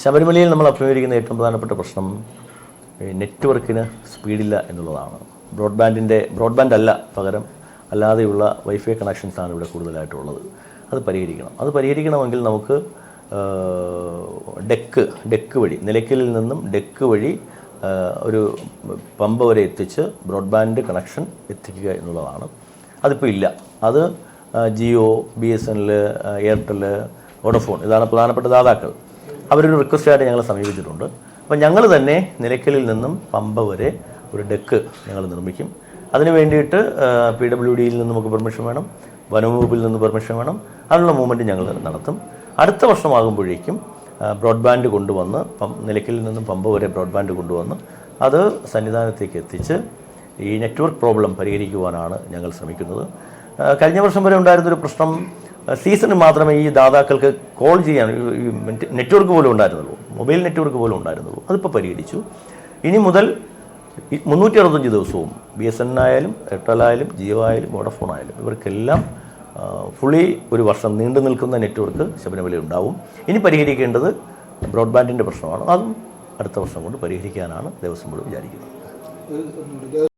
ശബരിമലയിൽ നമ്മൾ അഭിമുഖീകരിക്കുന്ന ഏറ്റവും പ്രധാനപ്പെട്ട പ്രശ്നം നെറ്റ്വർക്കിന് സ്പീഡില്ല എന്നുള്ളതാണ്. ബ്രോഡ്ബാൻഡിന്റെ ബ്രോഡ്ബാൻഡ് അല്ല പകരം അല്ലാതെയുള്ള വൈഫൈ കണക്ഷൻസാണ് ഇവിടെ കൂടുതലായിട്ടുള്ളത്. അത് പരിഹരിക്കണം. അത് പരിഹരിക്കണമെങ്കിൽ നമുക്ക് ഡെക്ക് ഡെക്ക് വഴി നിലയ്ക്കലിൽ നിന്നും ഡെക്ക് വഴി ഒരു പമ്പ് വരെ എത്തിച്ച് ബ്രോഡ്ബാൻഡ് കണക്ഷൻ എത്തിക്കുക എന്നുള്ളതാണ്. അതിപ്പോൾ ഇല്ല. അത് Jio B S N L Airtel Vodafone ഇതാണ് പ്രധാനപ്പെട്ട ദാതാക്കൾ. അവരൊരു റിക്വസ്റ്റായിട്ട് ഞങ്ങളെ സമീപിച്ചിട്ടുണ്ട്. അപ്പോൾ ഞങ്ങൾ തന്നെ നിലയ്ക്കലിൽ നിന്നും പമ്പ വരെ ഒരു ഡെക്ക് ഞങ്ങൾ നിർമ്മിക്കും. അതിന് വേണ്ടിയിട്ട് പി ഡബ്ല്യു ഡിയിൽ നിന്ന് നമുക്ക് പെർമിഷൻ വേണം. വനംവകുപ്പിൽ നിന്ന് പെർമിഷൻ വേണം. അതിനുള്ള മൂവ്മെന്റ് ഞങ്ങൾ നടത്തും. അടുത്ത വർഷമാകുമ്പോഴേക്കും ബ്രോഡ്ബാൻഡ് കൊണ്ടുവന്ന് നിലയ്ക്കലിൽ നിന്നും പമ്പ വരെ ബ്രോഡ്ബാൻഡ് കൊണ്ടുവന്ന് അത് സന്നിധാനത്തേക്ക് എത്തിച്ച് ഈ നെറ്റ്വർക്ക് പ്രോബ്ലം പരിഹരിക്കുവാനാണ് ഞങ്ങൾ ശ്രമിക്കുന്നത്. കഴിഞ്ഞ വർഷം വരെ ഉണ്ടായിരുന്നൊരു പ്രശ്നം സീസണിൽ മാത്രമേ ഈ ദാതാക്കൾക്ക് കോൾ ചെയ്യാൻ നെറ്റ്വർക്ക് പോലും ഉണ്ടായിരുന്നുള്ളൂ. മൊബൈൽ നെറ്റ്വർക്ക് പോലും ഉണ്ടായിരുന്നുള്ളൂ. അതിപ്പോൾ പരിഹരിച്ചു. ഇനി മുതൽ മുന്നൂറ്റി അറുപത്തഞ്ച് ദിവസവും ബി എസ് എൻ ആയാലും എയർടെൽ ആയാലും ജിയോ ആയാലും വോഡഫോൺ ആയാലും ഇവർക്കെല്ലാം ഫുള്ളി ഒരു വർഷം നീണ്ടു നിൽക്കുന്ന നെറ്റ്വർക്ക് ശബരിമല ഉണ്ടാവും. ഇനി പരിഹരിക്കേണ്ടത് ബ്രോഡ്ബാൻഡിന്റെ പ്രശ്നമാണ്. അതും അടുത്ത വർഷം കൊണ്ട് പരിഹരിക്കാനാണ് ദേവസ്വം ബോർഡ് വിചാരിക്കുന്നത്.